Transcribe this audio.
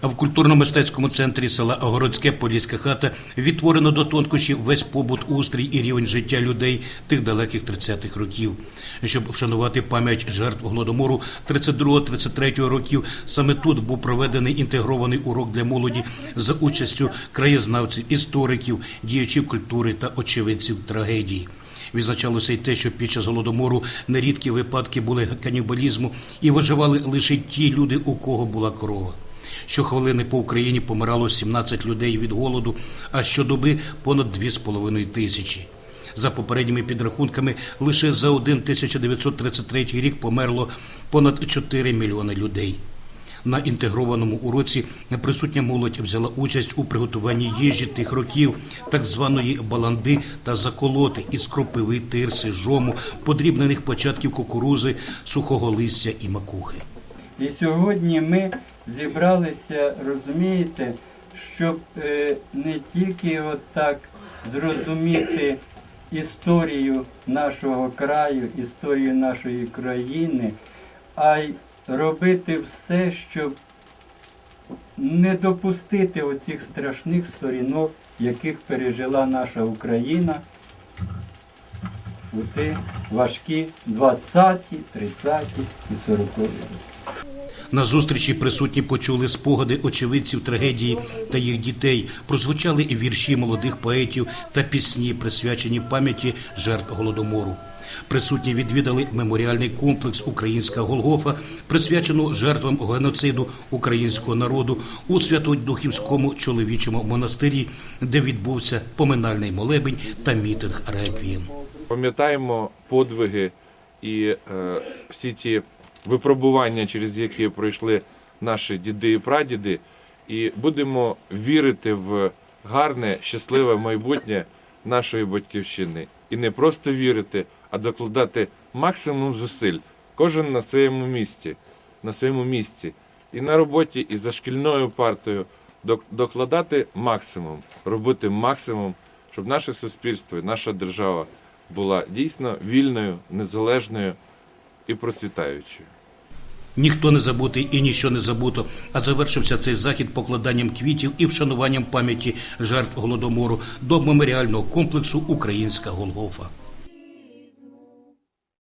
А в культурно-мистецькому центрі села Огородське Поліська хата відтворено до тонкощів весь побут, устрій і рівень життя людей тих далеких 30-х років. Щоб вшанувати пам'ять жертв голодомору 32-33 років, саме тут був проведений інтегрований урок для молоді за участю краєзнавців, істориків, діячів культури та очевидців трагедії. Відзначалося й те, що під час голодомору нерідкі випадки були канібалізму і виживали лише ті люди, у кого була корова. Щохвилини по Україні помирало 17 людей від голоду, а щодоби понад 2,5 тисячі. За попередніми підрахунками, лише за один 1933 рік померло понад 4 мільйони людей. На інтегрованому уроці присутня молодь взяла участь у приготуванні їжі тих років, так званої баланди та заколоти із кропиви, тирси, жому, подрібнених початків кукурузи, сухого листя і макухи. І сьогодні ми зібралися, розумієте, щоб е, не тільки от так зрозуміти історію нашого краю, історію нашої країни, а й робити все, щоб не допустити оцих страшних сторінок, яких пережила наша Україна у ті важкі 20-ті, 30-ті і 40-ті роки. На зустрічі присутні почули спогади очевидців трагедії та їх дітей. Прозвучали і вірші молодих поетів та пісні, присвячені пам'яті жертв голодомору. Присутні відвідали меморіальний комплекс Українська Голгофа, присвячену жертвам геноциду українського народу у Святодухівському чоловічому монастирі, де відбувся поминальний молебень та мітинг реквієм. Пам'ятаємо подвиги і е, всі ті випробування, через які пройшли наші діди і прадіди, і будемо вірити в гарне, щасливе майбутнє нашої батьківщини. І не просто вірити, а докладати максимум зусиль, кожен на своєму місці, на своєму місці, і на роботі, і за шкільною партою док- докладати максимум, робити максимум, щоб наше суспільство, і наша держава була дійсно вільною, незалежною і процвітаючою. Ніхто не забутий і ніщо не забуто. А завершився цей захід покладанням квітів і вшануванням пам'яті жертв голодомору до меморіального комплексу Українська Голгофа.